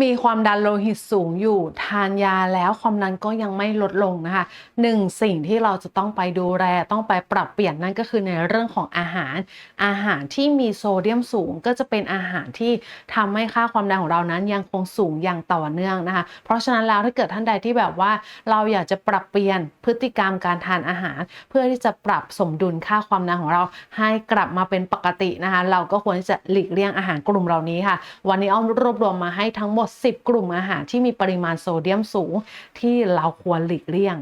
มีความดันโลหิตสูงอยู่ทานยาแล้วความดันก็ยังไม่ลดลงนะคะหนึ่งสิ่งที่เราจะต้องไปดูแลต้องไปปรับเปลี่ยนนั่นก็คือในเรื่องของอาหาร อาหารที่มีโซเดียมสูงก็จะเป็นอาหารที่ทำให้ค่าความดันของเรานั้นยังคงสูงอย่างต่อเนื่องนะคะ เพราะฉะนั้นแล้วถ้าเกิดท่านใดที่แบบว่า เราอยากจะปรับเปลี่ยนพฤติกรรมการทานอาหาร เพื่อที่จะปรับสมดุลค่าความดันของเราให้กลับมาเป็นปกตินะคะ เราก็ควรจะหลีกเลี่ยงอาหารกลุ่มเหล่านี้ค่ะ วันนี้อ้อมรวบรวมมาให้ทั้งหมด10 กลุ่มอาหารที่มีปริมาณโซเดียมสูง ที่เราควรหลีกเลี่ยง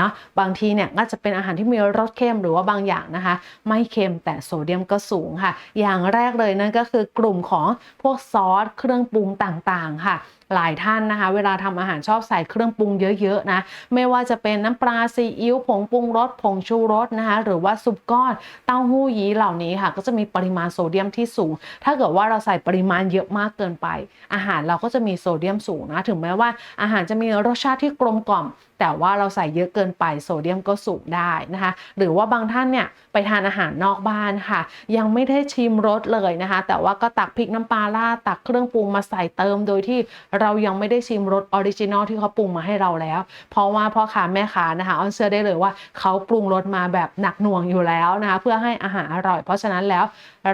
นะบางทีเนี่ยก็จะเป็นอาหารที่มีรสเค็มหรือว่าบางอย่างนะคะ ไม่เค็มแต่โซเดียมก็สูงค่ะ อย่างแรกเลยนั่นก็คือกลุ่มของพวกซอสเครื่องปรุงต่างๆค่ะ หลายท่านนะคะ เวลาทำอาหารชอบใส่เครื่องปรุงเยอะๆนะ ไม่ว่าจะเป็นน้ำปลาซีอิ๊วผงปรุงรสผงชูรสนะคะ หรือว่าซุปก้อนเต้าหู้ยี้เหล่านี้ค่ะ ก็จะมีปริมาณโซเดียมที่สูง ถ้าเกิดว่าเราใส่ปริมาณเยอะมากเกินไป อาหารเราก็จะมีโซเดียมสูงนะ ถึงแม้ว่าอาหารจะมีรสชาติที่กลมกล่อม แต่ว่าเราใส่เยอะเกินไปโซเดียมก็สูงได้นะคะ หรือว่าบางท่านเนี่ยไปทานอาหารนอกบ้านค่ะ ยังไม่ได้ชิมรสเลยนะคะ แต่ว่าก็ตักพริกน้ำปลาราดตักเครื่องปรุงมาใส่เติมโดยที่เรายังไม่ได้ชิมรสออริจินอลที่เขาปรุงมาให้เราแล้ว เพราะว่าพ่อค้าแม่ค้านะคะออนเชื่อได้เลยว่าเขาปรุงรสมาแบบหนักหน่วงอยู่แล้วนะคะเพื่อให้อาหารอร่อย เพราะฉะนั้นแล้ว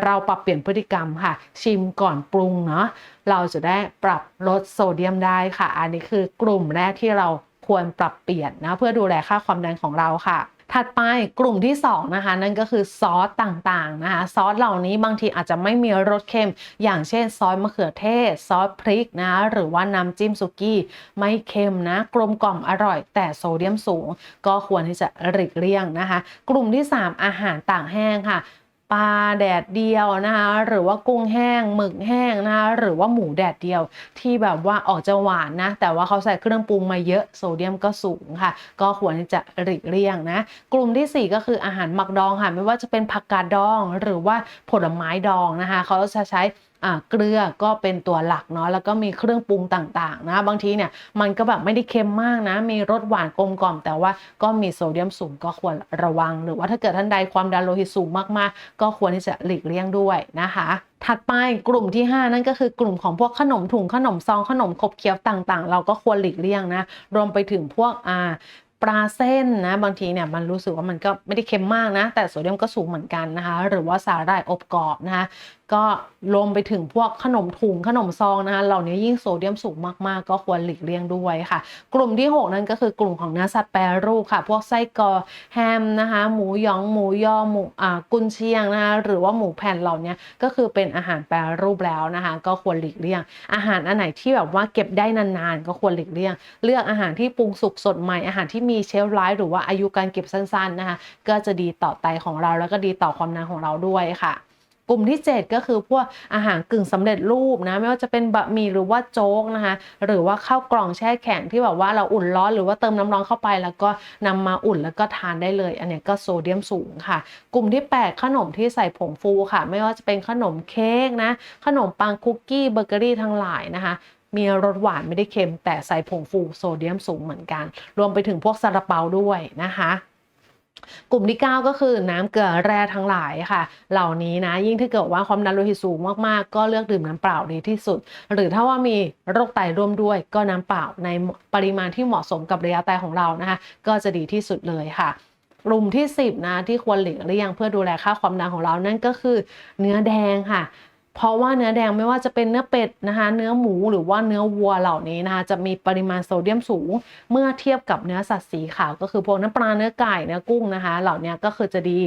เราปรับเปลี่ยนพฤติกรรมค่ะ ชิมก่อนปรุงเนาะเราจะได้ปรับลดโซเดียมได้ค่ะ อันนี้คือกลุ่มแรกที่เราควรปรับเปลี่ยนนะเพื่อดูแลค่าความดันของเราค่ะ ถัดไปกลุ่มที่2นะคะนั่นก็คือซอสต่างๆนะคะซอสเหล่านี้บางทีอาจจะไม่มีรสเค็ม อย่างเช่นซอสมะเขือเทศ ซอสพริกนะหรือว่าน้ำจิ้มสุกี้ไม่เค็มนะกลมกล่อมอร่อย แต่โซเดียมสูง ก็ควรที่จะหลีกเลี่ยงนะคะ กลุ่มที่ 3 อาหารต่างแห้งค่ะ ปลาแดดเดียวนะคะหรือว่ากุ้งแห้งหมึกแห้งนะคะหรือว่าหมูแดดเดียว ที่แบบว่าออกจะหวานนะแต่ว่าเขาใส่เครื่องปรุงมาเยอะโซเดียมก็สูงค่ะ ก็ควรจะหลีกเลี่ยงนะกลุ่มที่ 4 ก็คืออาหารหมักดองค่ะไม่ว่าจะเป็นผักกาดดอง หรือว่าผลไม้ดองนะคะเขาจะใช้ เกลือก็เป็นตัวหลักเนาะแล้วก็มีเครื่องปรุงต่างๆนะบางทีเนี่ยมันก็แบบไม่ได้เค็มมากนะ มีรสหวานกลมกล่อม แต่ว่าก็มีโซเดียมสูงก็ควรระวัง หรือว่าถ้าเกิดท่านใดความดันโลหิตสูงมากๆ ก็ควรที่จะหลีกเลี่ยงด้วยนะคะถัดไปกลุ่มที่ 5 นั่นก็คือกลุ่มของพวกขนมถุงขนมซองขนมขบเคี้ยวต่างๆ เราก็ควรหลีกเลี่ยงนะรวมไปถึงพวกอ่าปลาเส้นนะบางทีเนี่ยมันรู้สึกว่ามันก็ไม่ได้เค็มมากนะ แต่โซเดียมก็สูงเหมือนกันนะคะ หรือว่าสาหร่ายอบกรอบนะคะ ก็รวมไปถึงพวกขนมถุงขนมซองนะคะเหล่านี้ยิ่งโซเดียมสูงมากๆ ก็ควรหลีกเลี่ยงด้วยค่ะ กลุ่มที่ 6 นั่นก็คือกลุ่มของเนื้อสัตว์แปรรูปค่ะ พวกไส้กรอกแฮมนะคะหมูยองหมูยอหมูอ่ากุนเชียงนะคะหรือว่าหมูแผ่นเหล่านี้ก็คือเป็นอาหารแปรรูปแล้วนะคะ ก็ควรหลีกเลี่ยง อาหารอันไหนที่แบบว่าเก็บได้นานๆ ก็ควรหลีกเลี่ยง เลือกอาหารที่ปรุงสุกสดใหม่อาหารที่มีเชลฟ์ไลฟ์หรือว่าอายุการเก็บสั้นๆนะคะก็จะดีต่อไตของเราแล้วก็ดีต่อความดันของเราด้วยค่ะ กลุ่มที่ 7 ก็คือพวกอาหารกึ่งสำเร็จรูปนะไม่ว่าจะเป็นบะหมี่หรือว่าโจ๊กนะคะหรือว่าข้าวกล่องแช่แข็งที่แบบว่าเราอุ่นร้อนหรือว่าเติมน้ำร้อนเข้าไป แล้วก็นำมาอุ่นแล้วก็ทานได้เลย อันนี้ก็โซเดียมสูงค่ะ กลุ่มที่ 8 ขนมที่ใส่ผงฟูค่ะ ไม่ว่าจะเป็นขนมเค้กนะขนมปังคุกกี้เบเกอรี่ทั้งหลายนะคะมีรสหวานไม่ได้เค็ม แต่ใส่ผงฟูโซเดียมสูงเหมือนกัน รวมไปถึงพวกซาลาเปาด้วยนะคะ กลุ่มที่ 9 ก็คือน้ำเกลือแร่ทั้งหลายค่ะ เหล่านี้นะ ยิ่งถ้าเกิดว่าความดันโลหิตสูงมากๆ ก็เลือกดื่มน้ำเปล่าดีที่สุด หรือถ้าว่ามีโรคไตร่วมด้วย ก็น้ำเปล่าในปริมาณที่เหมาะสมกับระยะไตของเรานะคะ ก็จะดีที่สุดเลยค่ะกลุ่มที่ 10 นะ ที่ควรหลีกเลี่ยงเพื่อดูแลค่าความดันของเรานั่นก็คือเนื้อแดงค่ะ เพราะว่าเนื้อแดงไม่ว่าจะเป็นเนื้อเป็ดนะคะ เนื้อหมูหรือว่าเนื้อวัวเหล่านี้นะคะจะมีปริมาณโซเดียมสูง เมื่อเทียบกับเนื้อสัตว์สีขาว ก็คือพวกน้ำปลาเนื้อไก่เนื้อกุ้งนะคะ เหล่านี้ก็คือจะดี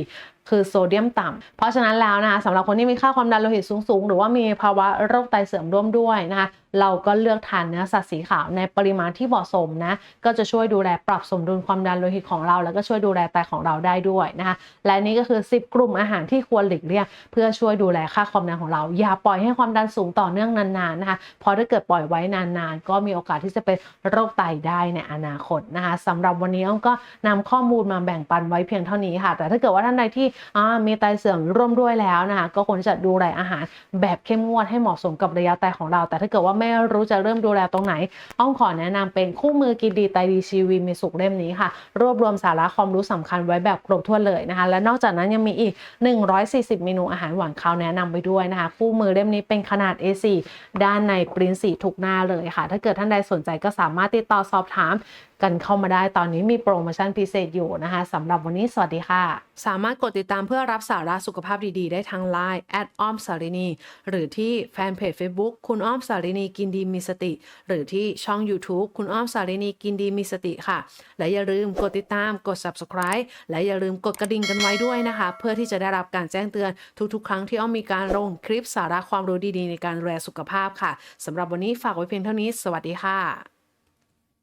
คือโซเดียมต่ำเพราะฉะนั้นแล้วนะคะสำหรับคนที่มีค่าความดันโลหิตสูงๆหรือว่ามีภาวะโรคไตเสื่อมร่วมด้วยนะคะ เราก็เลือกทานเนื้อสัตว์สีขาวในปริมาณที่เหมาะสมนะ ก็จะช่วยดูแลปรับสมดุลความดันโลหิตของเรา แล้วก็ช่วยดูแลไตของเราได้ด้วยนะคะและนี่ก็คือ 10 กลุ่มอาหารที่ควรหลีกเลี่ยงเพื่อช่วยดูแลค่าความดันของเรา อย่าปล่อยให้ความดันสูงต่อเนื่องนานๆนะคะเพราะถ้าเกิดปล่อยไว้นานๆ ก็มีโอกาสที่จะเป็นโรคไตได้ในอนาคตนะคะสำหรับวันนี้อ้อมก็นำข้อมูลมาแบ่งปันไว้เพียงเท่านี้ค่ะ แต่ถ้าเกิดว่าท่านใดที่มีไตเสื่อมร่วมด้วยแล้วนะคะก็ควรจะดูแลอาหารแบบเข้มงวดให้เหมาะสมกับระยะไตของเรา แต่ถ้าเกิดว่าไม่รู้จะเริ่มดูแลตรงไหนอ้อมขอแนะนำเป็นคู่มือกินดีไตดีชีวิตมีสุขเล่มนี้ค่ะ รวบรวมสาระความรู้สำคัญไว้แบบครบถ้วนเลยนะคะ และนอกจากนั้นยังมีอีก 140 เมนูอาหารหวานคาวแนะนำไปด้วยนะคะ คู่มือเล่มนี้เป็นขนาด A4 ด้านในปริ้นสีทุกหน้าเลยค่ะ ถ้าเกิดท่านใดสนใจก็สามารถติดต่อสอบถาม กันเข้ามาได้ตอนนี้มีโปรโมชั่นพิเศษอยู่นะคะสำหรับวันนี้สวัสดีค่ะ สามารถกดติดตามเพื่อรับสาระสุขภาพดีๆ ได้ทาง Line แอดอ้อมสารินีหรือที่แฟนเพจ Facebook คุณอ้อมสารินีกินดีมีสติ หรือที่ช่อง YouTube คุณอ้อมสารินีกินดีมีสติค่ะ และอย่าลืมกดติดตามกด subscribe และอย่าลืมกดกระดิ่งกันไว้ด้วยนะคะ เพื่อที่จะได้รับการแจ้งเตือนทุกๆ ครั้งที่อ้อมมีการลงคลิปสาระความรู้ดีๆ ในการดูแลสุขภาพค่ะสำหรับวันนี้ฝากไว้เพียงเท่านี้ สวัสดีค่ะ